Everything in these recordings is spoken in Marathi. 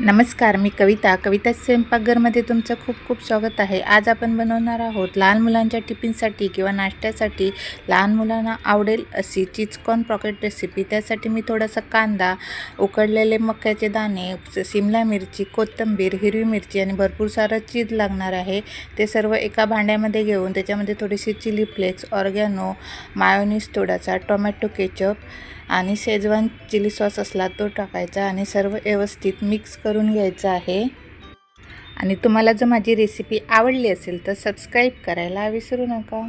नमस्कार मी कविता. कविता स्वयंपाकघरमध्ये तुमचं खूप खूप स्वागत आहे. आज आपण बनवणार आहोत लहान मुलांच्या टिफिनसाठी किंवा नाश्त्यासाठी लहान मुलांना आवडेल अशी चिचकॉर्न पॉकेट रेसिपी त्यासाठी मी थोडासा कांदा उकडलेले मक्याचे दाणे सिमला मिरची कोथिंबीर हिरवी मिरची आणि भरपूर सारं चीज लागणार आहे. ते सर्व एका भांड्यामध्ये घेऊन त्याच्यामध्ये थोडीशी चिली फ्लेक्स ऑर्गॅनो मायोनीज थोडासा टोमॅटो केचप आणि शेजवान चिली सॉस असला तो टाकायचा आणि सर्व व्यवस्थित मिक्स करून घ्यायचं आहे. आणि तुम्हाला जर माझी रेसिपी आवडली असेल तर सबस्क्राईब करायला विसरू नका.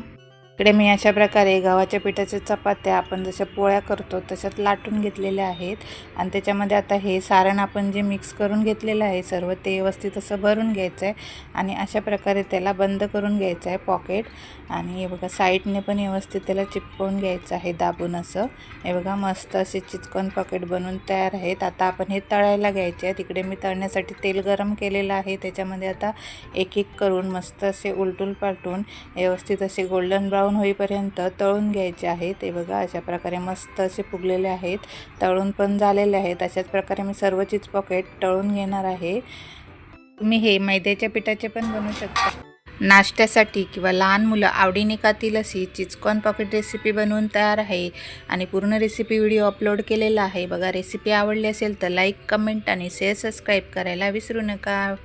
इकडे मी अशा प्रकारे गव्हाच्या पिठाच्या चपात्या आपण जशा पोळ्या करतो तशात लाटून घेतलेल्या आहेत. आणि त्याच्यामध्ये आता हे सारण आपण जे मिक्स करून घेतलेलं आहे सर्व ते व्यवस्थित असं भरून घ्यायचं आहे आणि अशा प्रकारे त्याला बंद करून घ्यायचं आहे पॉकेट आणि हे बघा साईडने पण व्यवस्थित त्याला चिपकवून घ्यायचं आहे दाबून असं. हे बघा मस्त असे चिचकन पॉकेट बनवून तयार आहेत. आता आपण हे तळायला घ्यायचे आहे तिकडे मी तळण्यासाठी तेल गरम केलेलं आहे. त्याच्यामध्ये आता एक एक करून मस्त असे उलटून पालटून व्यवस्थित असे गोल्डन ब्राऊन होईपर्यंत तळून घ्यायचे आहेत. ते बघा अशा प्रकारे मस्त असे फुगलेले आहेत. तळून पण झालेले आहेत. अशाच प्रकारे मी सर्व चीज पॉकेट तळून घेणार आहे. तुम्ही हे मैद्याच्या पिठाचे पण बनवू शकता. नाश्त्यासाठी किंवा लहान मुलं आवडीने खातील अशी चिचकॉन पॉकेट रेसिपी बनवून तयार आहे. आणि पूर्ण रेसिपी व्हिडिओ अपलोड केलेला आहे. बघा रेसिपी आवडली असेल तर लाईक कमेंट आणि शेअर सबस्क्राईब करायला विसरू नका.